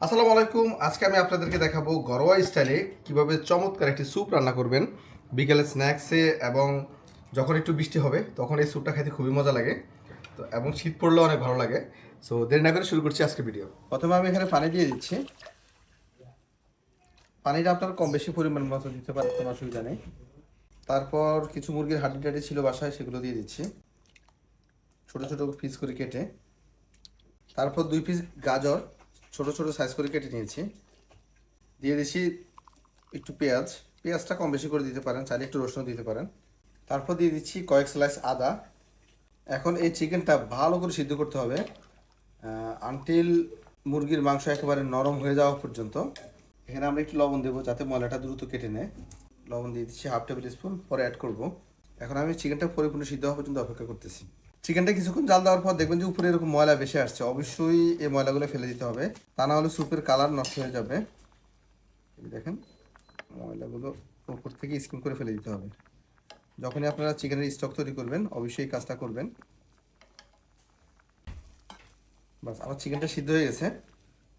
আসসালামু আলাইকুম। আজকে আমি আপনাদেরকে দেখাবো ঘরোয়া স্টাইলে কীভাবে চমৎকার একটি স্যুপ রান্না করবেন। বিকেলে স্ন্যাক্সে এবং যখন একটু বৃষ্টি হবে, তখন এই স্যুপটা খেতে খুবই মজা লাগে। তো, এবং শীত পড়লেও অনেক ভালো লাগে। সো দেরি না করে শুরু করছি আজকে ভিডিও প্রথমে আমি এখানে পানি দিয়ে দিচ্ছি। পানিটা আপনার কম বেশি পরিমাণ মতো দিতে পারেন, কোনো অসুবিধা নেই। তারপর কিছু মুরগির হাড্ডি টাডি ছিল বাসায়, সেগুলো দিয়ে দিচ্ছি। ছোট ছোট পিস করে কেটে। তারপর দুই পিস গাজর। ছোট ছোট সাইজ করে কেটে নিয়েছি। দিয়ে দিচ্ছি একটু পেঁয়াজ। পেঁয়াজটা কম বেশি করে দিতে পারেন, চাইলে একটু রসুন দিতে পারেন। তারপর দিয়ে দিচ্ছি কয়েক স্লাইস আদা। এখন এই চিকেনটা ভালো করে সিদ্ধ করতে হবে আনটিল মুরগির মাংস একেবারে নরম হয়ে যাওয়া পর্যন্ত। এখানে আমরা একটু লবণ দেবো যাতে ময়লাটা দ্রুত কেটে নেয়। লবণ দিয়ে দিচ্ছি হাফ টেবিল স্পুন পরে অ্যাড করব। এখন আমি চিকেনটা পরিপূর্ণ সিদ্ধ হওয়া পর্যন্ত অপেক্ষা করতেছি। চিকেনটা কিছুক্ষণ জাল দেওয়ার পর দেখবেন যে উপরে এরকম ময়লা বেশি আসছে। অবশ্যই এই ময়লাগুলো ফেলে দিতে হবে। তা না হলে স্যুপের কালার নষ্ট হয়ে যাবে। দেখেন, ময়লাগুলো উপর থেকে স্কিম করে ফেলে দিতে হবে। যখনই আপনারা চিকেনের স্টক তৈরি করবেন, অবশ্যই কাজটা করবেন। বাস, আমার চিকেনটা সিদ্ধ হয়ে গেছে।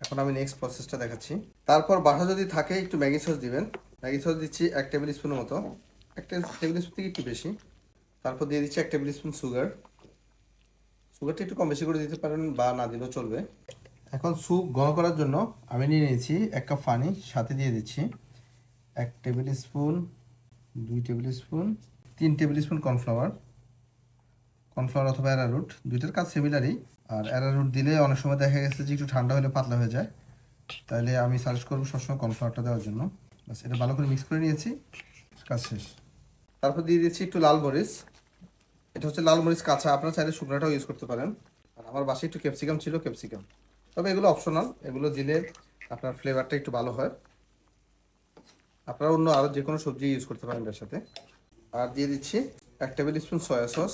এখন আমি নেক্সট প্রসেসটা দেখাচ্ছি। তারপর বাসা যদি থাকে, একটু ম্যাগি সস দিবেন। ম্যাগি সস দিচ্ছি এক টেবিল স্পুনের মতো। এক টেবিল স্পুন থেকে একটু বেশি। তারপর দিয়ে দিচ্ছি এক টেবিল স্পুন সুগার সুগারটা একটু কম বেশি করে দিতে পারেন বা না দিলেও চলবে। এখন স্যুপ ঘন করার জন্য আমি নিয়ে নিয়েছি এক কাপ পানি, সাথে দিয়ে দিচ্ছি এক টেবিল স্পুন দুই টেবিল স্পুন তিন টেবিল স্পুন কর্নফ্লাওয়ার কর্নফ্লাওয়ার অথবা অ্যারারুট দুইটার কাজ সিমিলারই আর অ্যারারুট দিলে অনেক সময় দেখা গেছে যে একটু ঠান্ডা হলে পাতলা হয়ে যায়। তাহলে আমি সাজেস্ট করব সবসময় কর্নফ্লাওয়ারটা দেওয়ার জন্য। বাস এটা ভালো করে মিক্স করে নিয়েছি। কাজ শেষ। তারপর দিয়ে দিচ্ছি একটু লাল মরিচ। এটা হচ্ছে লাল মরিচ কাঁচা। আপনারা চাইলে শুকনাটাও ইউজ করতে পারেন। আর আমার বাসায় একটু ক্যাপসিকাম ছিল ক্যাপসিকাম তবে এগুলো অপশনাল এগুলো দিলে আপনার ফ্লেভারটা একটু ভালো হয়। আপনারা অন্য আরও যে কোনো সবজি ইউজ করতে পারেন এর সাথে। আর দিয়ে দিচ্ছি এক টেবিল স্পুন সয়া সস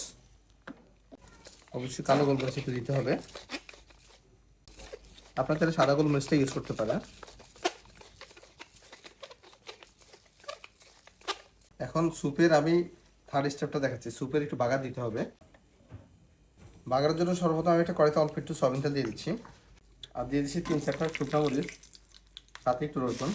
অবশ্যই কালো গোলমরিচ একটু দিতে হবে। আপনার চাইলে সাদা গোলমরিচটা ইউজ করতে পারেন। এখন স্যুপের আমি থার্ড স্টেপটা দেখাচ্ছি। স্যুপের একটু বাগার দিতে হবে। বাগারের জন্য সর্বপ্রথম আমি একটা কড়াইতে অল্প একটু সয়াবিন দিয়ে দিচ্ছি। আর দিয়ে দিচ্ছি তিন চারটা শুকনো মরিচ, সাথে একটু রসুন।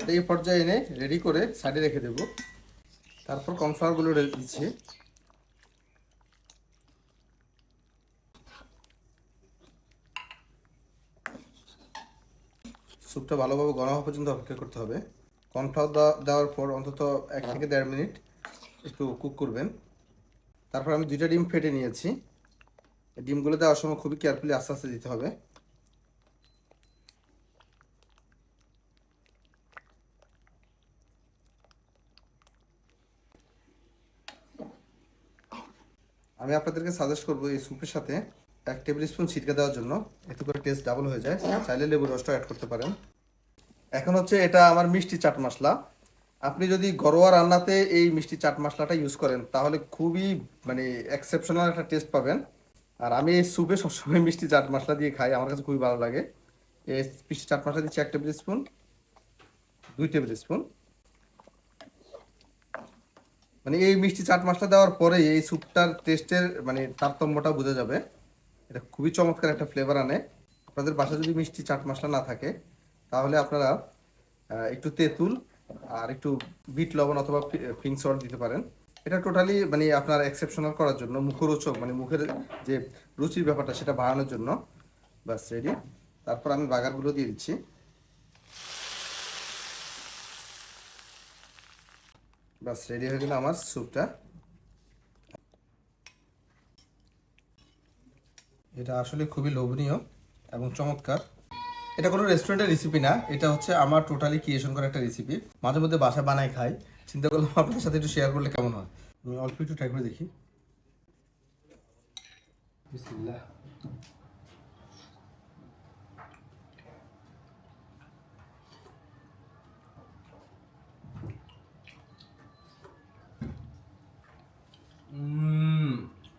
এটা এই পর্যায়ে এনে রেডি করে সাইডে রেখে দেব। তারপর কর্নফ্লাওয়ারগুলো দিচ্ছি। স্যুপটা ভালোভাবে গরম হওয়া পর্যন্ত অপেক্ষা করতে হবে। কর্নফ্লাওয়ার দেওয়ার পর অন্তত এক থেকে দেড় মিনিট একটু কুক করবেন। তারপর আমি দুইটা ডিম ফেটে নিয়েছি। ডিমগুলো দেওয়ার সময় খুবই কেয়ারফুলি আস্তে আস্তে দিতে হবে। আমি আপনাদেরকে সাজেস্ট করব এই স্যুপের সাথে এক টেবিল স্পুন ছিটকে দেওয়ার জন্য। এতে করে টেস্ট ডাবল হয়ে যায়। চাইলে লেবু রসটা অ্যাড করতে পারেন। এখন হচ্ছে এটা আমার মিষ্টি চাট মশলা। আপনি যদি ঘরোয়া রান্নাতে এই মিষ্টি চাট মশলাটা ইউজ করেন, তাহলে খুবই মানে এক্সেপশনাল একটা টেস্ট পাবেন। আর আমি এই স্যুপে সবসময় মিষ্টি চাট মশলা দিয়ে খাই, আমার কাছে খুবই ভালো লাগে। এই মিষ্টি চাট মশলা দিচ্ছি এক টেবিল স্পুন দুই টেবিল স্পুন মানে এই মিষ্টি চাট মশলা দেওয়ার পরে এই স্যুপটার টেস্টের মানে তারতম্যটা বোঝা যাবে। এটা খুবই চমৎকার একটা ফ্লেভার আনে। আপনাদের বাসায় যদি মিষ্টি চাট মশলা না থাকে, তাহলে আপনারা একটু তেঁতুল আর একটু বিট লবণ অথবা পিঙ্ক সল্ট দিতে পারেন। এটা টোটালি মানে আপনার এক্সেপশনাল করার জন্য, মুখরোচক মানে মুখের যে রুচির ব্যাপারটা, সেটা বাড়ানোর জন্য। বাস রেডি তারপর আমি বাগারগুলো দিয়ে দিচ্ছি। বাস রেডি হয়ে গেল আমার স্যুপটা এটা আসলে খুবই লোভনীয় এবং চমৎকার। এটা কোনো রেস্টুরেন্টের রেসিপি না, এটা হচ্ছে আমার টোটালি ক্রিয়েশন করা একটা রেসিপি মাঝে মধ্যে বাসা বানাই খাই। চিন্তা করলাম আপনাদের সাথে একটু শেয়ার করলে কেমন হয়? আমি অল্প একটু ট্রাই করে দেখি।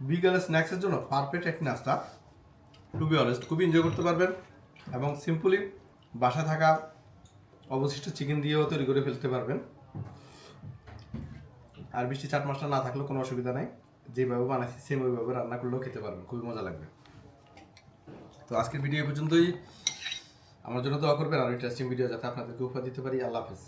বিকেলে স্ন্যাক্সের জন্য পারফেক্ট এক নাস্তা। টু বি অনেস্ট খুবই এনজয় করতে পারবেন এবং সিম্পলি বাসা থাকা অবশিষ্ট চিকেন দিয়েও তৈরি করে ফেলতে পারবেন। আর বৃষ্টি চাট মশলা না থাকলেও কোনো অসুবিধা নেই। যেভাবে বানাইছি সেম ওইভাবে রান্না করলেও খেতে পারবেন। খুবই মজা লাগবে। তো আজকের ভিডিও পর্যন্তই। আমার জন্য দোয়া করবেন আর ইন্টারেস্টিং ভিডিও যাতে আপনাদেরকে উপহার দিতে পারি। আল্লাহ হাফেজ।